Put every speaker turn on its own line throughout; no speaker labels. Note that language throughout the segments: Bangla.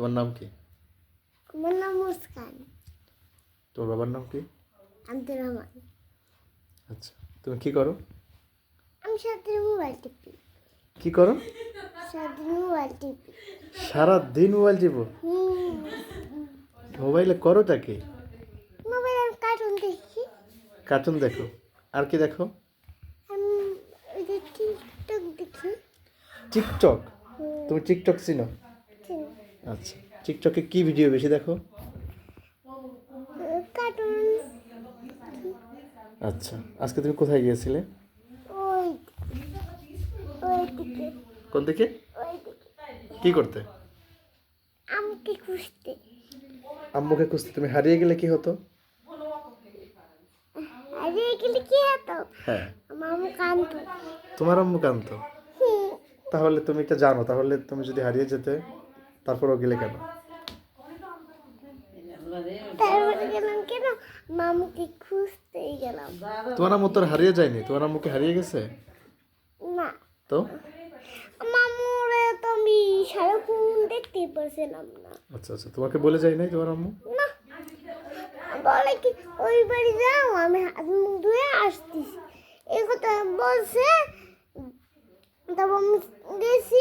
তোমার নাম কি?
আমার নাম মুস্কান।
তোর বাবার নাম কি?
আব্দুর রহমান।
আচ্ছা তুমি কি করো?
আমি সারাদিন মোবাইল টিপি।
কি করো?
সারাদিন মোবাইল টিপি।
সারা দিন মোবাইল টিপো? মোবাইলে করোটা কি?
মোবাইলে কার্টুন দেখি।
কার্টুন দেখো। আর কি দেখো?
টিকটক দেখি।
টিকটক? তুমি টিকটক চিনি। আচ্ছা টিকটকে কি ভিডিও বেশি দেখো? আচ্ছা আজকে তুমি কোথায় গিয়েছিলে? কোন দিকে? কি করতে?
খুঁজতে।
আম্মুকে খুঁজতে। তুমি হারিয়ে গেলে কি হতো?
কি হতো?
হ্যাঁ।
আমার আম্মু কান্ত
তোমার আম্মু কান্ত তাহলে তুমি এটা জানো। তাহলে তুমি যদি হারিয়ে যেতে তারপরও গেলে কেন?
কেন মামুকে খুঁজতেই গেলাম
তোমার আম্মু তোর হারিয়ে যায়নি? তোমার আম্মুকে হারিয়ে গেছে?
না।
তো?
মামুরে তো আমি সারাক্ষণ দেখতেই পারছিলাম না।
আচ্ছা আচ্ছা তোমাকে বলে যায় নাই তোমার আম্মু?
না। বলে কি ওই বাড়ি যাও আমি হাত মুখ ধুয়ে আসতেছি। এই কথা বলছে তারপর আমি গেছি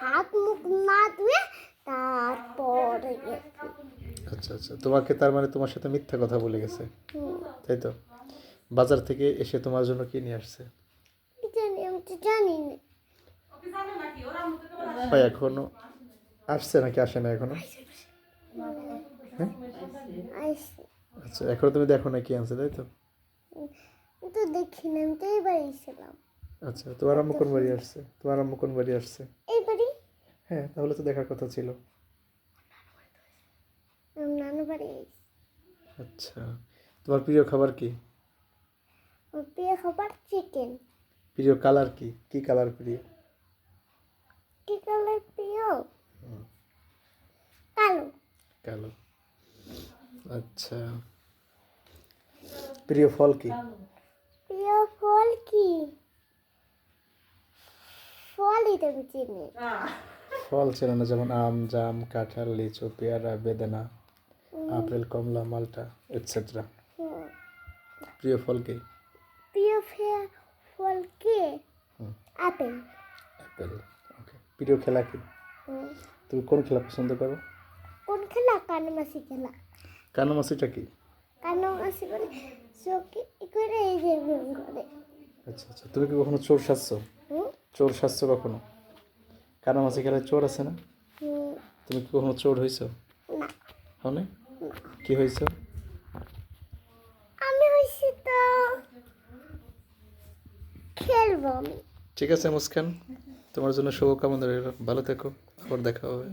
হাত মুখ না ধুয়ে তারপরে
আচ্ছা আচ্ছা। তোমাকে তার মানে তোমার সাথে মিথ্যা কথা বলে গেছে? তাই তো? বাজার থেকে এসে তোমার জন্য কি নিয়ে আসছে?
জানি না।
ভাই এখনও আসছে নাকি? আসে না এখনও? হ্যাঁ? আচ্ছা এখনও তুমি দেখো না কি আনছে তাই তো?
তো দেখি না আমি তো এই বাড়ি ছিলাম
আচ্ছা তোমার আম্মু কোন বাড়ি আসছে? তোমার আম্মু কোন বাড়ি আসছে? হ্যাঁ তাহলে তো দেখার কথা ছিল।
নানু বাড়ি
আচ্ছা তোমার প্রিয় খাবার কি?
প্রিয় খাবার চিকেন
প্রিয় কালার কি? কি কালার প্রিয়?
কি কালার প্রিয়? কালো।
কালো। আচ্ছা প্রিয় ফল কি?
প্রিয় ফল কি? ফলই তো চিনি।
ফল ছিল না যেমন আম জাম কাঁঠাল লিচু পেয়ারা বেদানা আপেল কমলা মালটা এটসেট্রা প্রিয় ফল কি?
প্রিয় ফল কি? আপেল।
Apple okay. প্রিয় খেলা কি? তুমি কোন খেলা পছন্দ করো?
কোন খেলা? কানমাসি খেলা।
কানামাসিটা কি?
কানমাসি মানে চোখে করে এই যে করে।
আচ্ছা আচ্ছা। তুমি কি কখনো চোর সাজছো? চোর সাজছো কখনো? কানামাসি খেলায় চোর আছে না? তুমি কি কখনো চোর হয়েছ
হ্যাঁ
হও? কি হয়েছ
আমি তো খেলব
ঠিক আছে মুস্কান তোমার জন্য শুভকামনা রইল। ভালো থেকো আবার দেখা হবে।